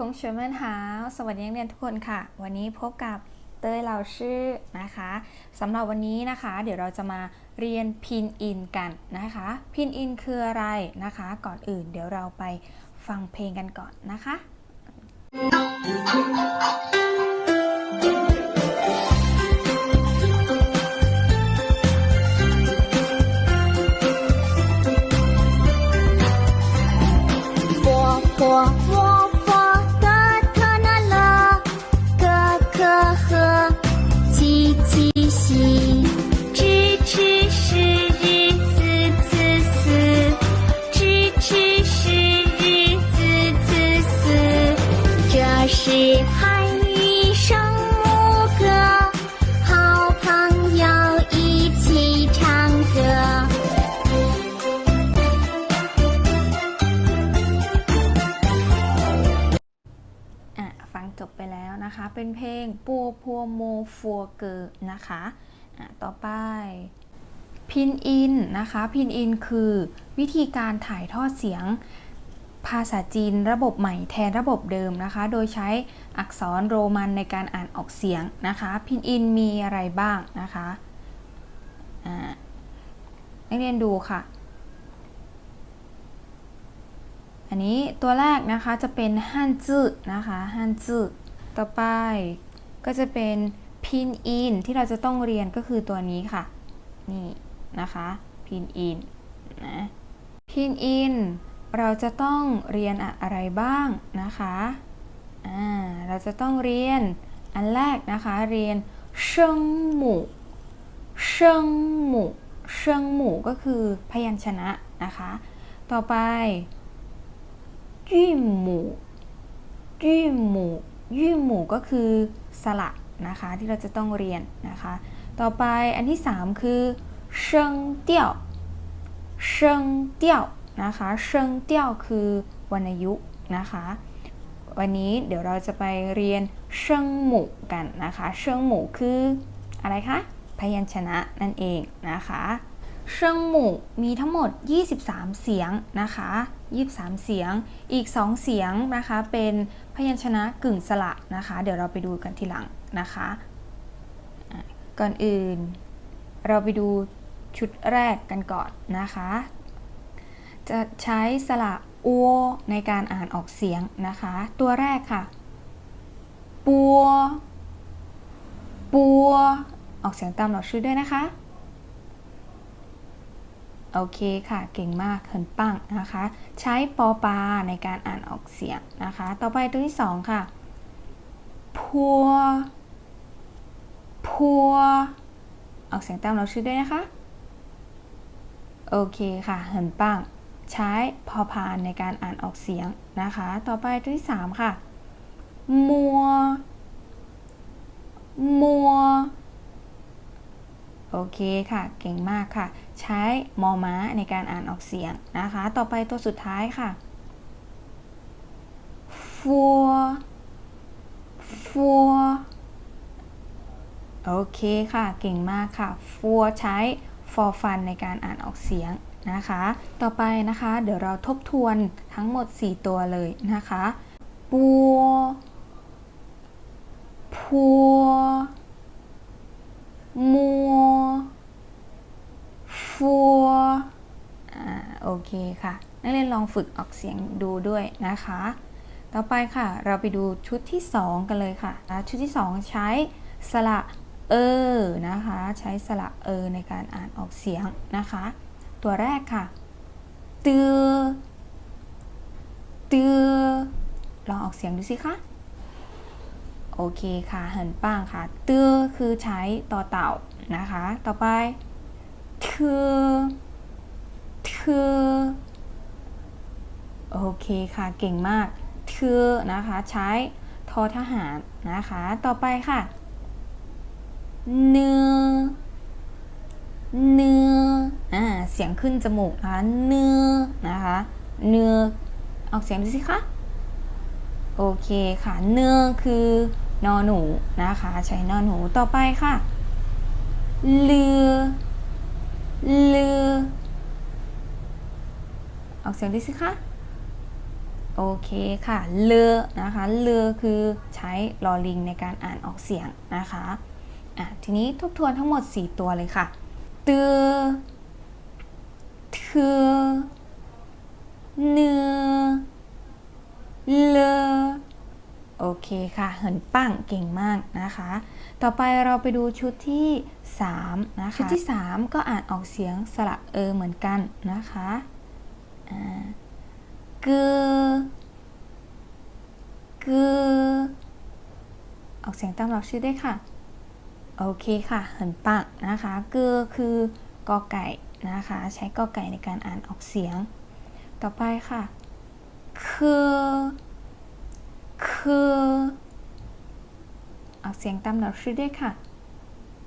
同学们好สวัสดีนักเรียนทุกคนค่ะ วันนี้พบกับเต้ยเราชื่อนะคะสำหรับวันนี้นะคะ เดี๋ยวเราจะมาเรียนพินอินกันนะคะพินอินคืออะไรนะคะ ก่อนอื่นเดี๋ยวเราไปฟังเพลงกันก่อนนะคะ 波波波 เป็นเพลงปัวพัวโมฟัวเกอนะคะอะต่อไปพินอินนะคะพินอินคือวิธีการถ่ายทอดเสียงภาษาจีนระบบใหม่แทนระบบเดิมนะคะ โดยใช้อักษรโรมันในการอ่านออกเสียงนะคะ พินอินมีอะไรบ้างนะคะอ่านักเรียนดูค่ะ อันนี้ตัวแรกนะคะจะเป็นฮั่นจื้อนะคะฮั่นจื้อ ต่อไปก็จะเป็นพินอินที่เราจะต้องเรียนก็คือตัวนี้ค่ะ นี่นะคะพินอินนะพินอินเราจะต้องเรียนอะไรบ้างนะคะอ่าเราจะต้องเรียนอันแรกนะคะ เรียนเชิงหมู่เชิงหมู่เชิงหมู่ก็คือพยัญชนะนะคะ ต่อไปยื่หมู่ยื่หมู่ ยื่หมู่ก็คือสระนะคะที่เราจะต้องเรียนนะคะ ต่อไปอันที่ 3 คือเชิงเตี้ยวเชิงเตี้ยวนะคะเชิงเตี้ยวคือวรรณยุกต์นะคะ วันนี้เดี๋ยวเราจะไปเรียนเชิงหมู่กันนะคะเชิงหมู่คืออะไรคะพยัญชนะนั่นเองนะคะเชิงหมู่มีทั้งหมด 23 เสียงนะคะ 23 เสียง อีก 2 เสียงนะคะเป็นพยัญชนะกึ่งสระนะคะ เดี๋ยวเราไปดูกันทีหลังนะคะ ก่อนอื่น เราไปดูชุดแรกกันก่อนนะคะ จะใช้สระอัวในการอ่านออกเสียงนะคะ ตัวแรกค่ะ ปัว ปัว ออกเสียงตามหลักชื่อด้วยนะคะ โอเคค่ะ เก่งมากเหินปังนะคะ ใช้ปอปาในการอ่านออกเสียงนะคะ ต่อไปตัวที่สองค่ะ พัว พัว ออกเสียงตามเราชื่อด้วยนะคะ โอเคค่ะเหินปัง ใช้พอพานในการอ่านออกเสียงนะคะ ต่อไปตัวที่สามค่ะ มัว มัว โอเคค่ะ เก่งมากค่ะ ใช้มอม้าในการอ่านออกเสียงนะคะ ต่อไปตัวสุดท้ายค่ะฟัวฟัวโอเคค่ะ เก่งมากค่ะฟัวใช้ for fun ในการอ่านออกเสียงนะคะ ต่อไปนะคะ เดี๋ยวเราทบทวนทั้งหมด 4 ตัวเลยนะคะปัวพัว มัวฟัวอ่าโอเคค่ะ นักเรียนลองฝึกออกเสียงดูด้วยนะคะ ต่อไปค่ะ เราไปดูชุดที่ 2 กันเลยค่ะ ชุดที่ 2 ใช้สระเออนะคะ ใช้สระเออในการอ่านออกเสียงนะคะ ตัวแรกค่ะเตือเตือลองออกเสียงดูสิคะ โอเคค่ะเหินป้างค่ะเตื้อคือใช้ต่อเต่านะคะ ต่อไปเธอเธอโอเคค่ะ เก่งมากเธอนะคะ ใช้ทอทหารนะคะ ต่อไปค่ะเนื้อเนื้ออ่า เสียงขึ้นจมูกนะคะเนื้อนะคะ เนื้อออกเสียงดูสิคะ โอเคค่ะ เนื้อคือ นอหนูนะคะ ใช้นอหนูต่อไปค่ะเรือเรือออกเสียงดิสิคะโอเคค่ะ เลอนะคะ เลอคือใช้ลอลิงในการอ่านออกเสียงนะคะอะทีนี้ทบทวนทั้งหมด 4 ตัวเลยค่ะเตือเธอเนื้อเลอ โอเคค่ะ เหินปั้งเก่งมากนะคะ ต่อไปเราไปดูชุดที่ 3 นะคะ ชุดที่ 3 ก็อ่านออกเสียงสระเออเหมือนกันนะคะกือกือออกเสียงตามหลักชื่อได้ค่ะ โอเคค่ะเหินปังนะคะกือคือกอไก่นะคะ ใช้กอไก่ในการอ่านออกเสียง ต่อไปค่ะ คือ คือออกเสียงตามหลักชื่อได้วยค่ะ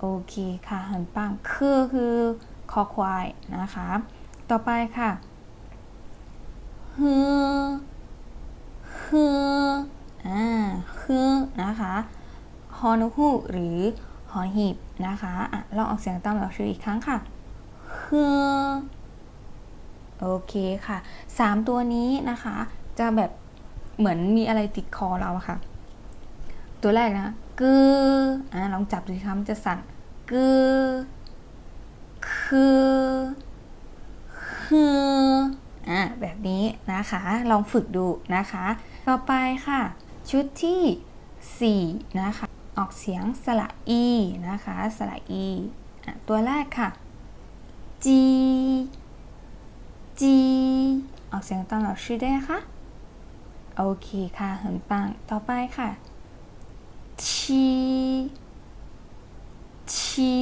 โอเคค่ะเหินปังคือคือคอควายนะคะ ต่อไปค่ะฮือฮืออ่าฮือนะคะฮอนกฮูหรือหอหีบนะคะอะลองออกเสียงตามหลักชื่ออีกครั้งค่ะฮือโอเคค่ะสามตัวนี้นะคะ จะแบบ เหมือนมีอะไรติดคอเราอะค่ะ ตัวแรกนะกึอ่าลองจับดูสิคะมันจะสั่นกึคือฮืออะแบบนี้นะคะ ลองฝึกดูนะคะ ต่อไปค่ะ ชุดที่ 4 นะคะ ออกเสียงสระอีนะคะ สระอีอะตัวแรกค่ะจีจีออกเสียงตอนเราชื่อได้นะคะ โอเคค่ะเหินปังต่อไปค่ะชีชี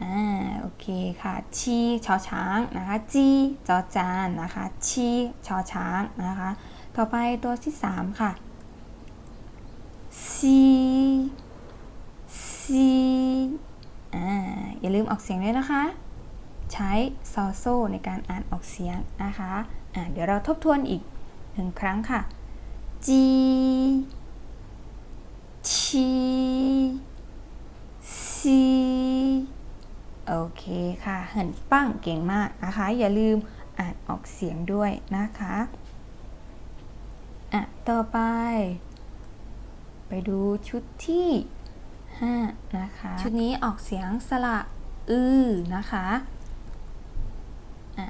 อ่าโอเคค่ะชีชอช้างนะคะจีจอจานนะคะชีชอช้างนะคะ ต่อไปตัวที่3ค่ะซีซีอ่าอย่าลืมออกเสียงด้วยนะคะ ใช้ซอโซในการอ่านออกเสียงนะคะอ่าเดี๋ยวเราทบทวนอีก หนึ่งครั้งค่ะ จีชีซีโอเคค่ะเหินปั้งเก่งมากนะคะ อย่าลืมอ่านออกเสียงด้วยนะคะอะต่อไป ไปดูชุดที่ 5 นะคะ ชุดนี้ออกเสียงสระอือนะคะอะ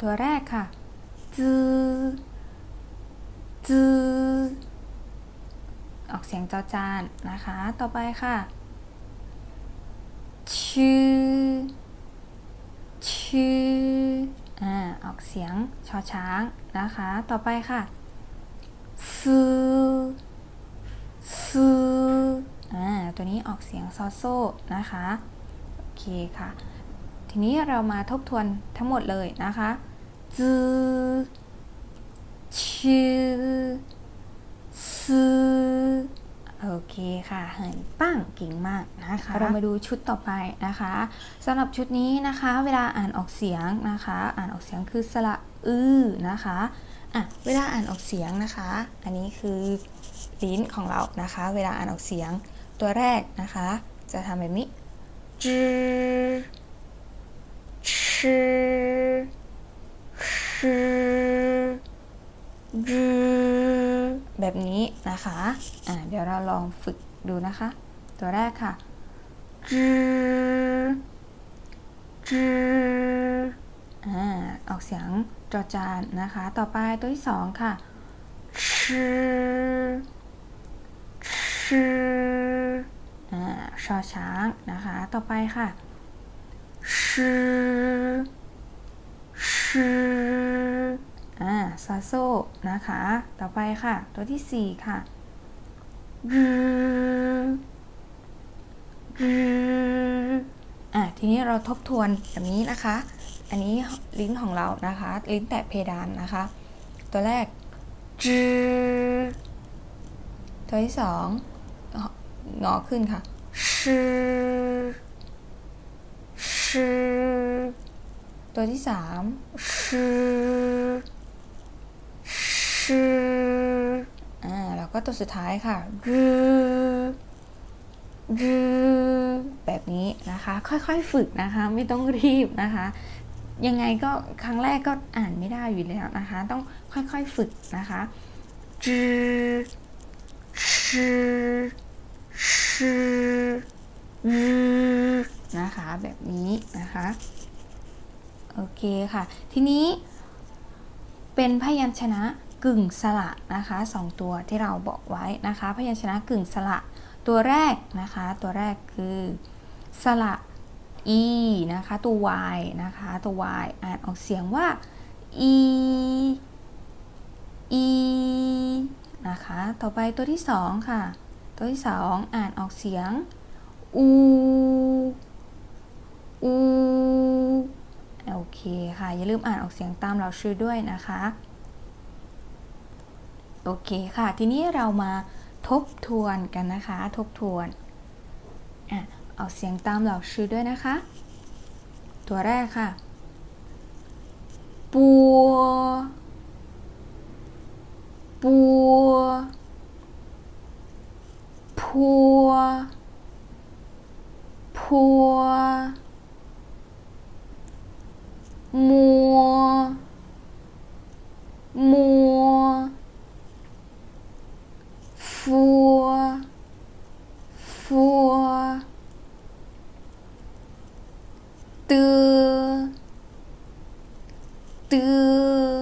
ตัวแรกค่ะจือ จือออกเสียงจอจานนะคะ ต่อไปค่ะ ชื่อ ชื่ออ่าออกเสียงชอช้างนะคะ ต่อไปค่ะซื้อซื้ออ่าตัวนี้ออกเสียงซอโซนะคะ โอเคค่ะ ทีนี้เรามาทบทวนทั้งหมดเลยนะคะจือ ชื่อซื้อโอเคค่ะเหินปั้งเก่งมากนะคะ เรามาดูชุดต่อไปนะคะสำหรับชุดนี้นะคะ เวลาอ่านออกเสียงนะคะ อ่านออกเสียงคือสระอือนะคะอะเวลาอ่านออกเสียงนะคะ อันนี้คือลิ้นของเรานะคะ เวลาอ่านออกเสียงตัวแรกนะคะ จะทำแบบนี้จือชื่อชื่อจือ แบบนี้นะคะอ่าเดี๋ยวเราลองฝึกดูนะคะ ตัวแรกค่ะจือจืออ่าออกเสียงจอจานนะคะ ต่อไปตัวที่สองค่ะชื่อชื่ออ่าชอช้างนะคะ ต่อไปค่ะชื่อชื่อ ซาโซนะคะ ต่อไปค่ะ ตัวที่ 4 ค่ะรืรือ่าทีนี้เราทบทวนแบบนี้นะคะ อันนี้ลิ้นของเรานะคะ ลิ้นแตะเพดานนะคะ ตัวแรกจือตัวที่สองงอขึ้นค่ะชื่อชื่อตัวที่สามชื่อ ชื่ออ่าแล้วก็ตัวสุดท้ายค่ะรือรือแบบนี้นะคะ ค่อยๆฝึกนะคะ ไม่ต้องรีบนะคะ ยังไงก็ครั้งแรกก็อ่านไม่ได้อยู่แล้วนะคะ ต้องค่อยๆฝึกนะคะจืชื่อชื่อนะคะ แบบนี้นะคะ โอเคค่ะ ทีนี้เป็นพยัญชนะ กึ่งสระนะคะสองตัวที่เราบอกไว้นะคะ พยัญชนะกึ่งสระตัวแรกนะคะ ตัวแรกคือสระ e นะคะ ตัว y นะคะ ตัว y อ่านออกเสียงว่า e e นะคะ ต่อไปตัวที่สองค่ะ ตัวที่สองอ่านออกเสียง u u โอเคค่ะ อย่าลืมอ่านออกเสียงตามเราชื่อด้วยนะคะ โอเคค่ะ ทีนี้เรามาทบทวนกันนะคะ ทบทวนอะเอาเสียงตามเราชื่อด้วยนะคะ ตัวแรกค่ะ ปัว ปัว พัว พัว มัว มัว ฟัว ฟัว ตือ ตือ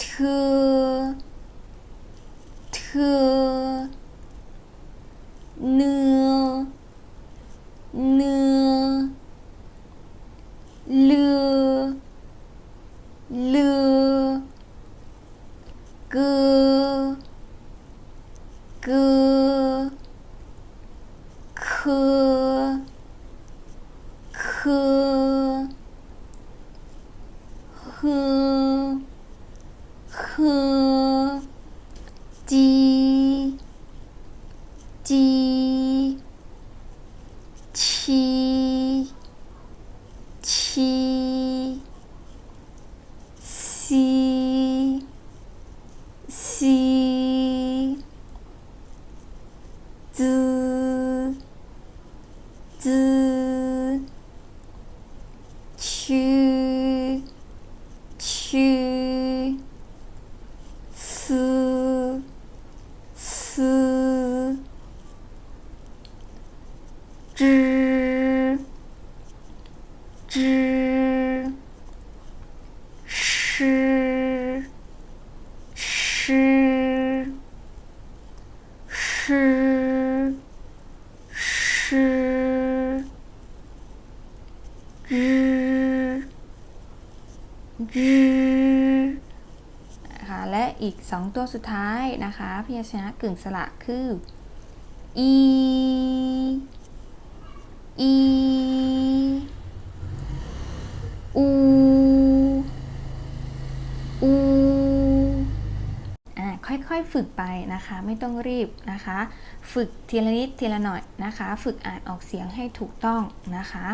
เธอ เธอเนื้อเนื้อเลือ เลือ เกอ เกอ เคอ เคอฮือฮือจี จี ชีชีซีซีจือจือ ชื่อชื่อซื้อซื้อจือจือชื่อชื่อชื่อชื่อจือ จืนะคะและอีกสองตัวสุดท้ายนะคะพยัญชนะกึ่งสระคือ e e u u อ่าค่อยๆฝึกไปนะคะไม่ต้องรีบนะคะ ฝึกทีละนิดทีละหน่อยนะคะ ฝึกอ่านออกเสียงให้ถูกต้องนะคะ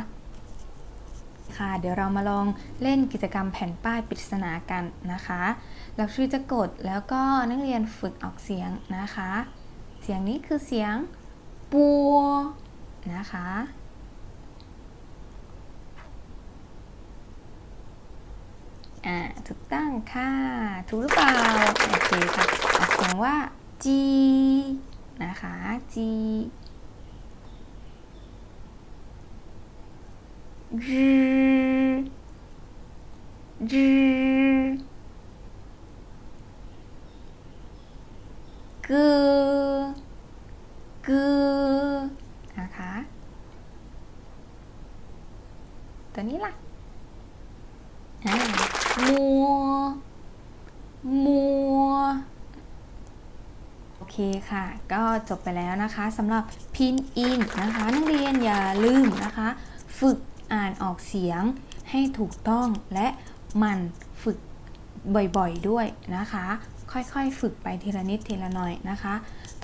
ค่ะ เดี๋ยวเรามาลองเล่นกิจกรรมแผ่นป้ายปริศนากันนะคะหลักชื่อจะกดแล้วก็นักเรียนฝึกออกเสียงนะคะ เสียงนี้คือเสียงปัวนะคะ อ่า ถูกตั้งค่ะ ถูกหรือเปล่า โอเคค่ะออกเสียงว่า G นะคะ G รืรืกึกึนะคะ ตัวนี้ล่ะ อ่ามัว มัว โอ เคค่ะ ก็จบไปแล้วนะคะสำหรับพินอินนะคะ นักเรียนอย่าลืมนะคะ ฝึกอ่านออกเสียงให้ถูกต้องและมันฝึกบ่อยๆด้วยนะคะ ค่อยๆ ฝึกไปทีละนิดทีละหน่อยนะคะ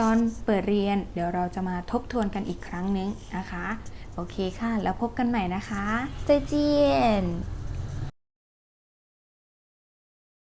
ตอนเปิดเรียนเดี๋ยวเราจะมาทบทวนกันอีกครั้งนึงนะคะ โอเคค่ะ แล้วพบกันใหม่นะคะเจเจียน